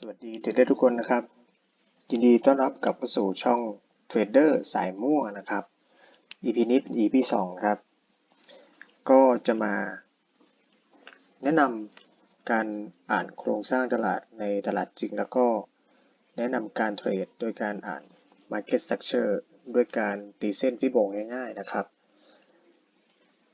สวัสดีเทรดเดอร์ทุกคนนะครับ ยินดีต้อนรับกลับเข้าสู่ช่องเทรดเดอร์สายมั่วนะครับ EP นี้เป็น EP 2ครับ ก็จะมา แนะนำการอ่านโครงสร้างตลาดในตลาดจริง แล้วก็แนะนำการเทรดโดยการอ่าน Market Structure ด้วยการตีเส้นฟิโบง่ายๆนะครับ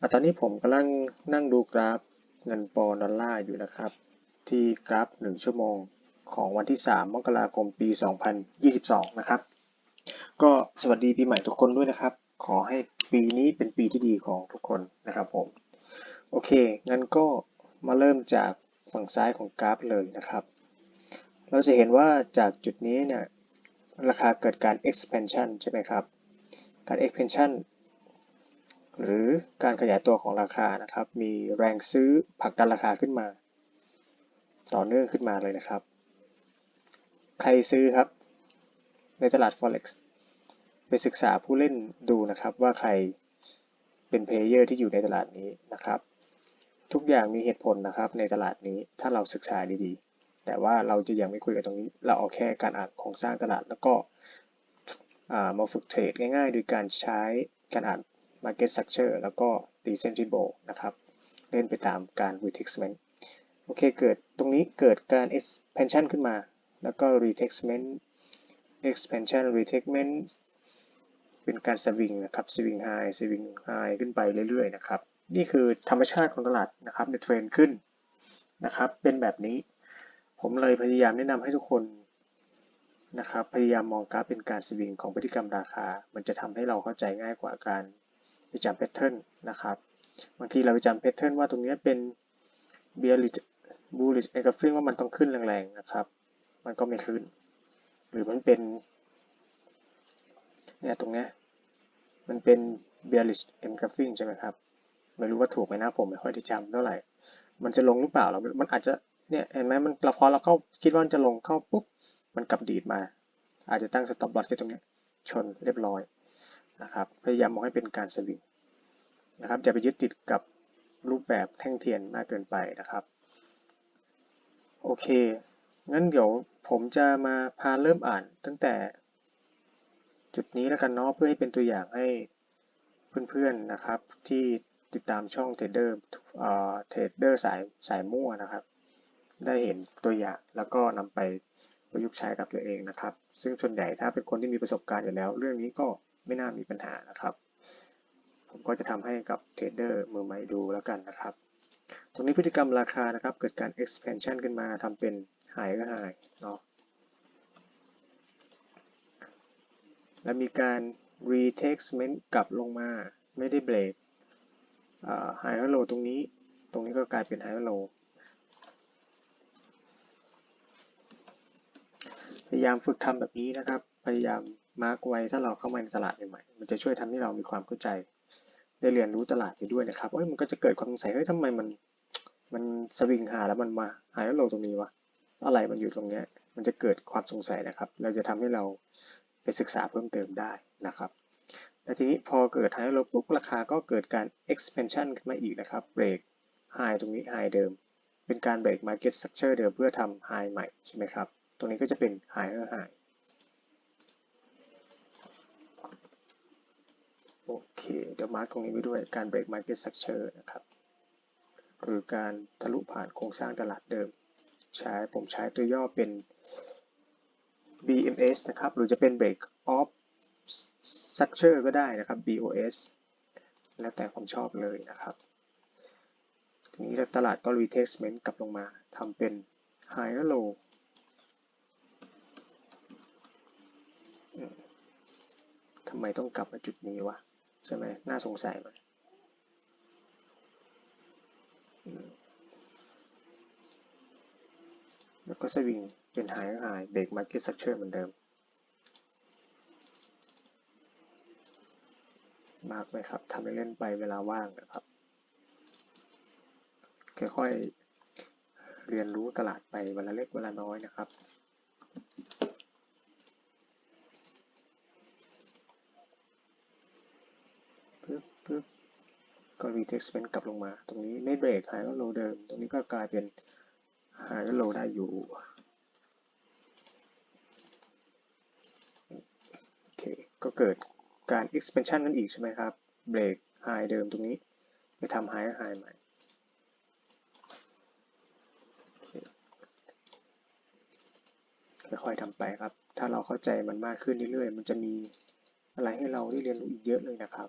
อตอนนี้ผมกำลังนั่งดูกราฟเงินปอนด์ดอลลาร์อยู่นะครับ ที่กราฟ 1 ชั่วโมง ของวันที่ 3 มกราคม ปี 2022 นะครับ ก็สวัสดีปีใหม่ทุกคนด้วยนะครับ ขอให้ปีนี้เป็นปีที่ดีของทุกคนนะครับผม โอเค งั้นก็มาเริ่มจากฝั่งซ้ายของกราฟเลยนะครับ เราจะเห็นว่าจากจุดนี้เนี่ย ราคาเกิดการ expansion ใช่ไหมครับ การ expansion หรือการขยายตัวของราคานะครับ มีแรงซื้อผลักดันราคาขึ้นมา ต่อเนื่องขึ้นมาเลยนะครับ ใครซื้อครับ ในตลาด forex ไปศึกษาผู้เล่นดูนะครับว่าใครเป็นเพลเยอร์ที่อยู่ในตลาดนี้นะครับ ทุกอย่างมีเหตุผลนะครับในตลาดนี้ถ้าเราศึกษาดีๆ แต่ว่าเราจะยังไม่คุยกันตรงนี้ เราเอาแค่การอ่านโครงสร้างตลาดแล้วก็มาฝึกเทรดง่ายๆ โดยการใช้การอ่าน market structure แล้วก็ตีเส้นฟิโบนะครับ เล่นไปตามการ retracement โอเค เกิดตรงนี้เกิดการ expansion ขึ้นมา แล้วก็ retracement expansion retracement เป็นการสวิงนะครับสวิงไฮสวิงไฮขึ้นไปเรื่อยๆนะครับ นี่คือธรรมชาติของตลาดนะครับในเทรนขึ้นนะครับ เป็นแบบนี้ ผมเลยพยายามแนะนำให้ทุกคนนะครับ พยายามมองกราฟเป็นการสวิงของพฤติกรรมราคา มันจะทำให้เราเข้าใจง่ายกว่าการไปจำแพทเทิร์นนะครับบางทีเราไปจำแพทเทิร์นว่าตรงนี้เป็น bearish bullish engulfing ว่ามันต้องขึ้นแรงๆนะครับ มันก็ไม่ขึ้น หรือมันเป็นเนี่ยตรงเนี้ยมันเป็น bearish engulfing ใช่ไหมครับ ไม่รู้ว่าถูกไหมนะผมไม่ค่อยได้จำเท่าไหร่ มันจะลงหรือเปล่าเรามันอาจจะเนี่ยเห็นไหมมันเราพอเราเข้าคิดว่ามันจะลงเข้าปุ๊บมันกลับดีดมา อาจจะตั้ง stop loss แค่ตรงนี้ชนเรียบร้อยนะครับพยายามมองให้เป็นการสวิงนะครับอย่าไปยึดติดกับรูปแบบแท่งเทียนมากเกินไปนะครับ โอเค งั้นเดี๋ยว ผมจะมาพาเริ่มอ่านตั้งแต่จุดนี้แล้วกันเนาะเพื่อให้เป็นตัวอย่างให้เพื่อนๆนะครับ ที่ติดตามช่องเทรดเดอร์เทรดเดอร์สายสายมั่วนะครับ ได้เห็นตัวอย่างแล้วก็นำไปประยุกต์ใช้กับตัวเองนะครับ ซึ่งส่วนใหญ่ถ้าเป็นคนที่มีประสบการณ์อยู่แล้ว เรื่องนี้ก็ไม่น่ามีปัญหานะครับ ผมก็จะทำให้กับเทรดเดอร์มือใหม่ดูแล้วกันนะครับ ตรงนี้พฤติกรรมราคานะครับ เกิดการ expansion ขึ้นมาทำเป็น high ก็ high เนาะแล้วมีการ retracement กลับลงมาไม่ได้เบรก high low ตรงนี้ ตรงนี้ก็กลายเป็น high low พยายามฝึกทำแบบนี้นะครับ พยายามมาร์กไว้ถ้าเราเข้ามาในตลาดใหม่ๆมันจะช่วยทำให้เรามีความเข้าใจ ได้เรียนรู้ตลาดไปด้วยนะครับเอ้ยมันก็จะเกิดความสงสัยเฮ้ยทำไมมัน มันสวิงหาแล้วมันมาหายแล้วลงตรงนี้วะ อะไรมันอยู่ตรงนี้มันจะเกิดความสงสัยนะครับ เราจะทำให้เราไปศึกษาเพิ่มเติมได้นะครับและทีนี้พอเกิดหายแล้วปุ๊บราคาก็เกิดการ expansion ขึ้นมาอีกนะครับเบรก high ตรงนี้ high เดิม เป็นการเบรก market structure เดิมเพื่อทำ high ใหม่ใช่ไหมครับ ตรงนี้ก็จะเป็น higher high โอเค เดี๋ยวมาร์กตรงนี้ไว้ด้วยการ break market structure นะครับ หรือการทะลุผ่านโครงสร้างตลาดเดิม ใช้ผมใช้ตัวย่อเป็น BMS นะครับ หรือจะเป็น break off structure ก็ได้นะครับ BOS แล้วแต่ความชอบเลยนะครับ ทีนี้ตลาดก็ retracement กลับลงมาทำเป็น high และ low ทำไมต้องกลับมาจุดนี้วะ ใช่ไหมน่าสงสัยไหม แล้วก็สวิงเป็นหายหายเบรกมาร์เก็ตสักเชอร์เหมือนเดิม มากไหมครับทำเล่นไปเวลาว่างนะครับค่อยๆเรียนรู้ตลาดไปเวลาเล็กเวลาน้อยนะครับปึ๊บปึ๊บก็ retracement กลับลงมา ตรงนี้ไม่เบรกหายก็โลเดิม ตรงนี้ก็กลายเป็น หาโหลดได้อยู่โอเคก็เกิดการ expansion นั่นอีกใช่ไหมครับ break high เดิมตรงนี้ ไปทำ high high ใหม่ค่อยๆทำไปครับ ถ้าเราเข้าใจมันมากขึ้นเรื่อยๆ มันจะมีอะไรให้เราได้เรียนรู้อีกเยอะเลยนะครับ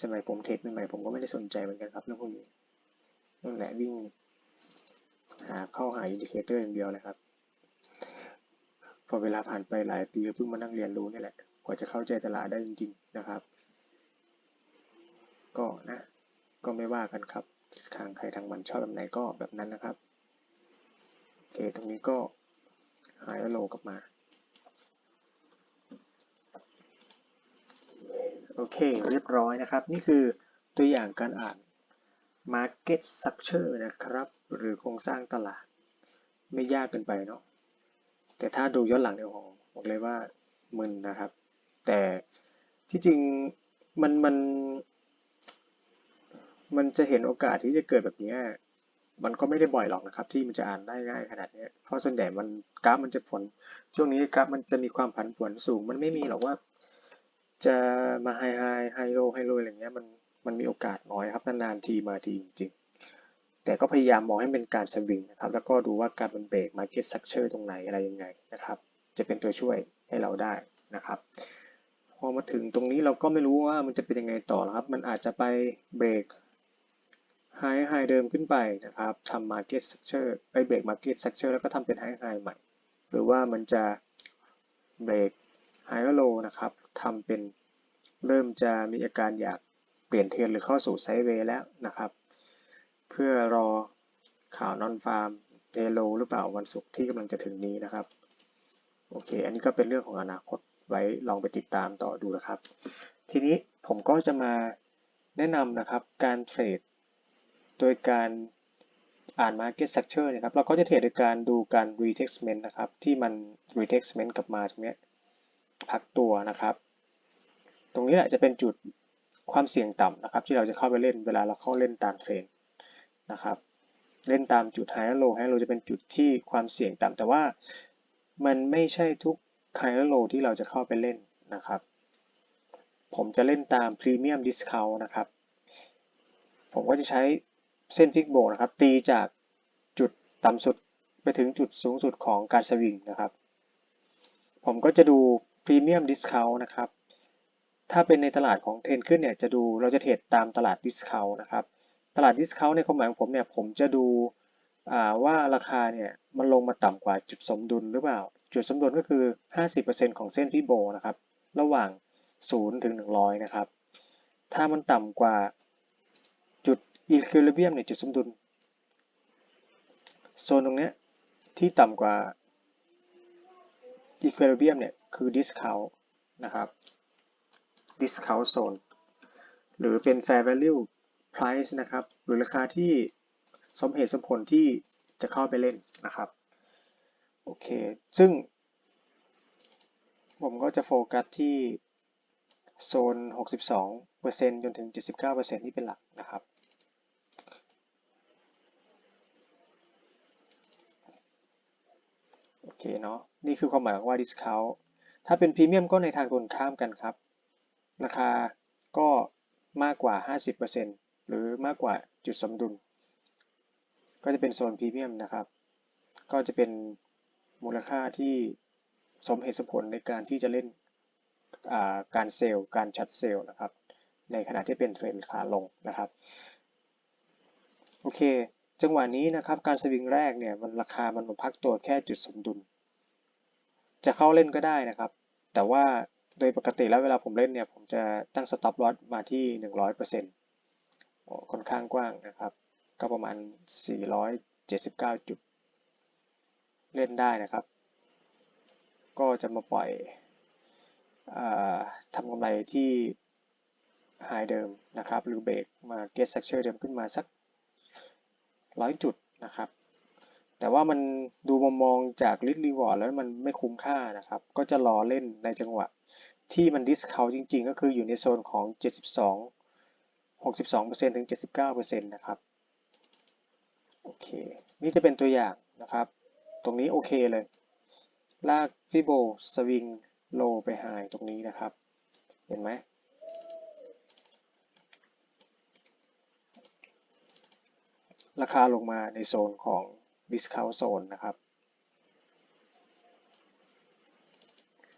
สมัยผมเทรดใหม่ๆผมก็ไม่ได้สนใจเหมือนกันครับเรื่องพวกนี้นั่นแหละวิ่งหาเข้าหาอินดิเคเตอร์อย่างเดียวเลยครับ พอเวลาผ่านไปหลายปีเพิ่งมานั่งเรียนรู้นี่แหละกว่าจะเข้าใจตลาดได้จริง ๆ นะครับ ก็นะ ก็ไม่ว่ากันครับ ทางใครทางมันชอบแบบไหนก็แบบนั้นนะครับโอเคตรงนี้ก็หายโลกลับมา โอเค เรียบร้อยนะครับ นี่คือตัวอย่างการอ่าน Market Structure นะครับ หรือโครงสร้างตลาด ไม่ยากเกินไปเนาะแต่ถ้าดูย้อนหลังเนี่ยโอ้โหบอกเลยว่ามึนนะครับ แต่ที่จริงมันมัน มันจะเห็นโอกาสที่จะเกิดแบบนี้มันก็ไม่ได้บ่อยหรอกนะครับ ที่มันจะอ่านได้ง่ายขนาดนี้เพราะส่วนใหญ่มันกราฟมันจะผล ช่วงนี้กราฟมันจะมีความผันผวนสูง มันไม่มีหรอกว่า จะมาไฮไฮไฮโลไฮโลอะไรเงี้ยมันมันมีโอกาสน้อยครับนานๆทีมาทีจริงๆ แต่ก็พยายามมองให้เป็นการสวิงนะครับ แล้วก็ดูว่าการมันเบรกมาเก็ตสักเชอร์ตรงไหนอะไรยังไงนะครับ จะเป็นตัวช่วยให้เราได้นะครับ พอมาถึงตรงนี้เราก็ไม่รู้ว่ามันจะเป็นยังไงต่อครับ มันอาจจะไปเบรกไฮไฮเดิมขึ้นไปนะครับทำ market structure ไปเบรก market structure แล้วก็ทำเป็นไฮไฮใหม่ หรือว่ามันจะเบรก ไฮโลนะครับทำเป็นเริ่มจะมีอาการอยากเปลี่ยนเทรนหรือเข้าสู่ไซด์เวย์แล้วนะครับ เพื่อรอข่าวนอนฟาร์มเทโลหรือเปล่าวันศุกร์ที่กำลังจะถึงนี้นะครับ โอเค อันนี้ก็เป็นเรื่องของอนาคตไว้ลองไปติดตามต่อดูนะครับ ทีนี้ผมก็จะมาแนะนำนะครับการเทรดโดยการอ่าน Market Structure นะครับเราก็จะเทรดโดยการดูการ Retestment นะครับ ที่มัน Retestment กลับมาตรงนี้ พักตัวนะครับ ตรงนี้แหละจะเป็นจุดความเสี่ยงต่ำนะครับ ที่เราจะเข้าไปเล่นเวลาเราเข้าเล่นตามเทรนนะครับ เล่นตามจุด High Low High Low จะเป็นจุดที่ความเสี่ยงต่ำแต่ว่ามันไม่ใช่ทุก High Low ที่เราจะเข้าไปเล่นนะครับ ผมจะเล่นตาม Premium Discount นะครับ ผมก็จะใช้เส้นฟิกโบนะครับ ตีจากจุดต่ำสุดไปถึงจุดสูงสุดของการสวิงนะครับ ผมก็จะดู Premium Discount นะครับ ถ้าเป็นในตลาดของเทนขึ้นเนี่ยจะดูเราจะเทรดตามตลาด Discount นะครับ ตลาด Discount ในความหมายของผมเนี่ยผมจะดูว่าราคาเนี่ยมันลงมาต่ำกว่าจุดสมดุลหรือเปล่า จุดสมดุลก็คือ 50%ของเส้นฟิโบนะครับ ระหว่าง 0 ถึง 100 นะครับ ถ้ามันต่ำกว่าจุด Equilibrium เนี่ยจุดสมดุลโซนตรงนี้ที่ต่ำกว่า Equilibrium เนี่ย คือ Discount นะครับ Discount Zone หรือเป็น Fair Value Price นะครับ หรือราคาที่สมเหตุสมผลที่จะเข้าไปเล่นนะครับ โอเค ซึ่ง ผมก็จะโฟกัสที่โซน 62%จนถึง 79%นี่เป็นหลักนะครับโอเคเนาะนี่คือความหมายของว่า discount ถ้าเป็นพรีเมียมก็ในทางตรงข้ามกันครับ ราคาก็มากกว่า 50%หรือมากกว่าจุดสมดุล ก็จะเป็นโซนพรีเมียมนะครับ ก็จะเป็นมูลค่าที่สมเหตุสมผลในการที่จะเล่นการเซลล์การชัดเซลล์นะครับ ในขณะที่เป็นเทรนขาลงนะครับ โอเค จังหวะนี้นะครับ การสวิงแรกเนี่ยมันราคามันมาพักตัวแค่จุดสมดุล จะเข้าเล่นก็ได้นะครับ แต่ว่าโดยปกติแล้วเวลาผมเล่นเนี่ย ผมจะตั้งสต็อปลอสมาที่ 100%ค่อนข้างกว้างนะครับ ก็ประมาณ 479 จุด เล่นได้นะครับ ก็จะมาปล่อยทำกำไรที่ high เดิมนะครับ หรือเบรกมา get structure เดิมขึ้นมาสักร้อยจุดนะครับ แต่ว่ามันดูมองมองจาก risk reward แล้วมันไม่คุ้มค่านะครับ ก็จะรอเล่นในจังหวะที่มัน discount จริงๆ ก็คืออยู่ในโซนของ 72 62%ถึง 79%นะครับ โอเค นี่จะเป็นตัวอย่างนะครับ ตรงนี้โอเคเลย ลากฟิโบสวิงโลไปไฮตรงนี้นะครับ เห็นไหม ราคาลงมาในโซนของ discount zone นะครับ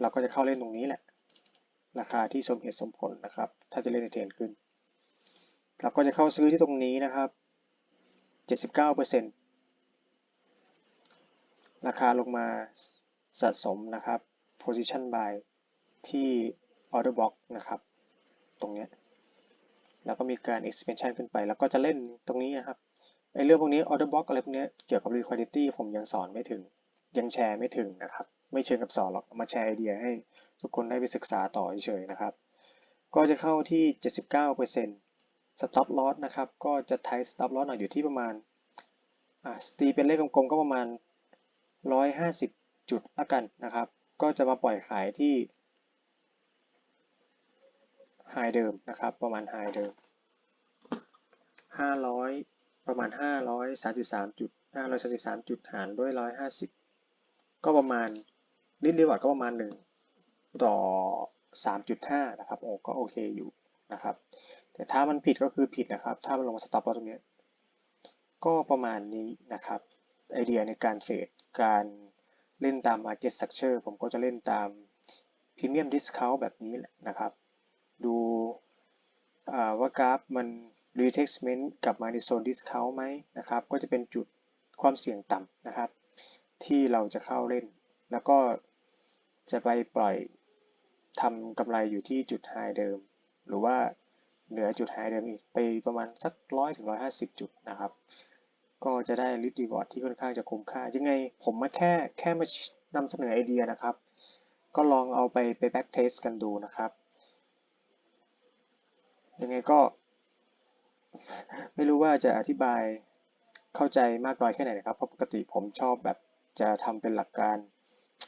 เราก็จะเข้าเล่นตรงนี้แหละ ราคาที่สมเหตุสมผลนะครับ ถ้าจะเล่นในเทรนขึ้น เราก็จะเข้าซื้อที่ตรงนี้นะครับ 79%ราคาลงมาสะสมนะครับ position buy ที่ order block นะครับ ตรงนี้ แล้วก็มีการ expansion ขึ้นไป แล้วก็จะเล่นตรงนี้นะครับ ไอ้เรื่องพวกนี้ order block อะไรพวกนี้เกี่ยวกับ liquidity ผมยังสอนไม่ถึง ยังแชร์ไม่ถึงนะครับ ไม่เชิงกับสอนหรอกมาแชร์ไอเดียให้ทุกคนได้ไปศึกษาต่อเฉยๆนะครับ ก็จะเข้าที่ 79% stop loss นะครับ ก็จะไทย stop loss หน่อยอยู่ที่ประมาณอ่าตีเป็นเลขกลมๆก็ประมาณ 150 จุดละกันนะครับ ก็จะมาปล่อยขายที่ high เดิมนะครับ ประมาณ high เดิม 500 ประมาณ 533จุด533จุดหารด้วย 150 ก็ประมาณลิทรีวอร์ดก็ประมาณ 1 ต่อ 3.5 นะครับโอ้ก็โอเคอยู่นะครับ แต่ถ้ามันผิดก็คือผิดนะครับ ถ้ามันลงมาสต็อปเราตรงนี้ ก็ประมาณนี้นะครับไอเดียในการเทรดการเล่นตาม Market Structure ผมก็จะเล่นตาม Premium Discount แบบนี้แหละนะครับ ดูว่ากราฟมัน retracement กลับมาในโซน discount ไหมนะครับ ก็จะเป็นจุดความเสี่ยงต่ำนะครับ ที่เราจะเข้าเล่น แล้วก็จะไปปล่อยทำกำไรอยู่ที่จุด high เดิม หรือว่าเหนือจุด high เดิมอีกไปประมาณสักร้อยถึงร้อยห้าสิบจุดนะครับ ก็จะได้ risk reward ที่ค่อนข้างจะคุ้มค่า ยังไงผมมาแค่แค่มานำเสนอไอเดียนะครับ ก็ลองเอาไปไป back test กันดูนะครับ ยังไงก็ ไม่รู้ว่าจะอธิบายเข้าใจมากน้อยแค่ไหนนะครับ เพราะปกติผมชอบแบบจะทำเป็นหลักการ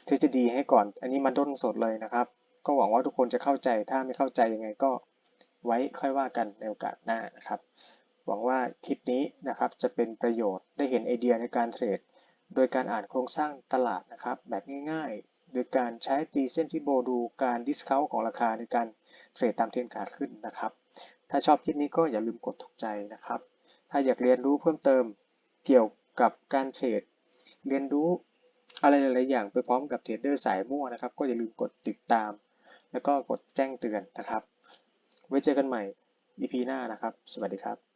ทฤษฎีให้ก่อน อันนี้มาด้นสดเลยนะครับ ก็หวังว่าทุกคนจะเข้าใจ ถ้าไม่เข้าใจยังไงก็ไว้ค่อยว่ากันในโอกาสหน้านะครับ หวังว่าคลิปนี้นะครับจะเป็นประโยชน์ได้เห็นไอเดียในการเทรด โดยการอ่านโครงสร้างตลาดนะครับ แบบง่ายๆ โดยการใช้ตีเส้นฟิโบดูการดิสคาวของราคาในการเทรดตามเทรนขาขึ้นนะครับ ถ้าชอบคลิปนี้ก็อย่าลืมกดถูกใจนะครับ ถ้าอยากเรียนรู้เพิ่มเติมเกี่ยวกับการเทรด เรียนรู้อะไรหลายๆอย่างไปพร้อมกับเทรดเดอร์สายมั่วนะครับ ก็อย่าลืมกดติดตาม แล้วก็กดแจ้งเตือนนะครับ ไว้เจอกันใหม่ EP หน้านะครับ สวัสดีครับ